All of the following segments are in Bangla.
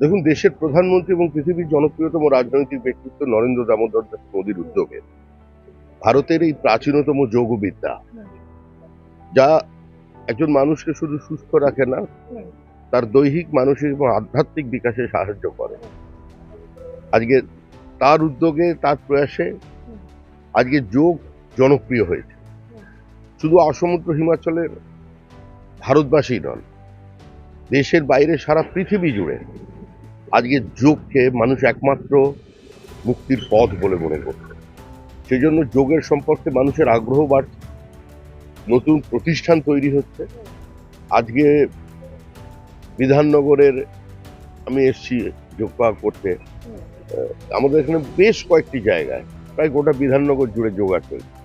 দেখুন, দেশের প্রধানমন্ত্রী এবং পৃথিবীর জনপ্রিয়তম রাজনৈতিক ব্যক্তিত্ব নরেন্দ্র দামোদর দাস মোদীর উদ্যোগে। ভারতের এই প্রাচীনতম যোগবিদ্যা, যা একজন মানুষকে শুধু সুস্থ রাখে না, তার দৈহিক, মানসিক এবং আধ্যাত্মিক বিকাশে সাহায্য করে। আজকে তার উদ্যোগে, তার প্রয়াসে আজকে যোগ জনপ্রিয় হয়েছে। শুধু অসমুদ্র হিমাচলের ভারতবাসী নন, দেশের বাইরে সারা পৃথিবী জুড়ে আজকে যোগকে মানুষ একমাত্র মুক্তির পথ বলে মনে করছে। সেই জন্য যোগের সম্পর্কে মানুষের আগ্রহ বাড়ছে। নতুন প্রতিষ্ঠান তৈরি হচ্ছে। আজকে বিধাননগরের আমি এসছি যোগা করতে। আমাদের এখানে বেশ কয়েকটি জায়গায়, প্রায় গোটা বিধাননগর জুড়ে যোগা চলছে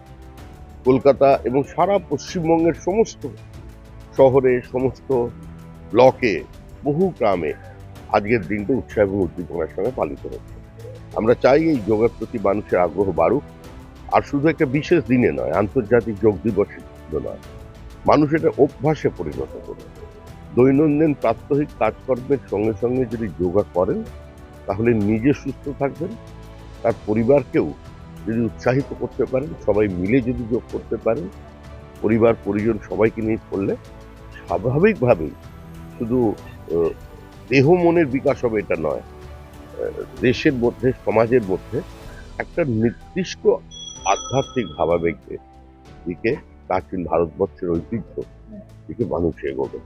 কলকাতা এবং সারা পশ্চিমবঙ্গের সমস্ত শহরে, সমস্ত ব্লকে, বহু গ্রামে আজকের দিনটা উৎসাহ এবং উদ্দীপনার সঙ্গে পালিত হচ্ছে। আমরা চাই এই যোগের প্রতি মানুষের আগ্রহ বাড়ুক। আর শুধু একটা বিশেষ দিনে নয়, আন্তর্জাতিক যোগ জন্য নয়। মানুষ এটা অভ্যাসে পরিণত করুক। দৈনন্দিন প্রাত্যহিক কাজকর্মের সঙ্গে সঙ্গে যদি যোগা করেন, তাহলে নিজে সুস্থ থাকবেন। তার পরিবারকেও যদি উৎসাহিত করতে পারেন, সবাই মিলে যদি যোগ করতে পারেন, পরিবার, পরিজন সবাইকে নিয়ে করলে স্বাভাবিকভাবেই শুধু দেহ মনের বিকাশ হবে, এটা নয়। দেশের মধ্যে, সমাজের মধ্যে একটা নির্দিষ্ট আধ্যাত্মিক ভাবাবেগের দিকে প্রাচীন ভারতবর্ষের ঐতিহ্য দিকে মানুষ এগোবে।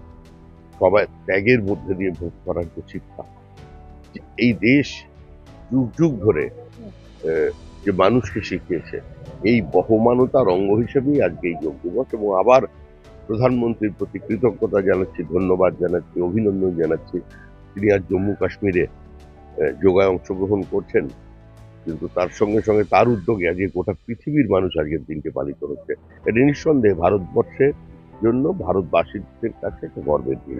সবাই ত্যাগের মধ্যে দিয়ে ভোগ করার যে শিক্ষা এই দেশ যুগ যুগ ধরে যে মানুষকে শিখিয়েছে, এই বহমানতার অঙ্গ হিসেবেই আজকে এই যোগ দিবস এবং আবার প্রধানমন্ত্রীর প্রতি কৃতজ্ঞতা জানাচ্ছি, ধন্যবাদ জানাচ্ছি, অভিনন্দন জানাচ্ছি। তিনি আজ জম্মু কাশ্মীরে যোগায় অংশগ্রহণ করছেন, কিন্তু তার সঙ্গে সঙ্গে তার উদ্যোগে আজকে গোটা পৃথিবীর মানুষ আজকের দিনকে পালিত হচ্ছে। এটা নিঃসন্দেহে ভারতবর্ষের জন্য, ভারতবাসীদের কাছে একটা গর্বের দিন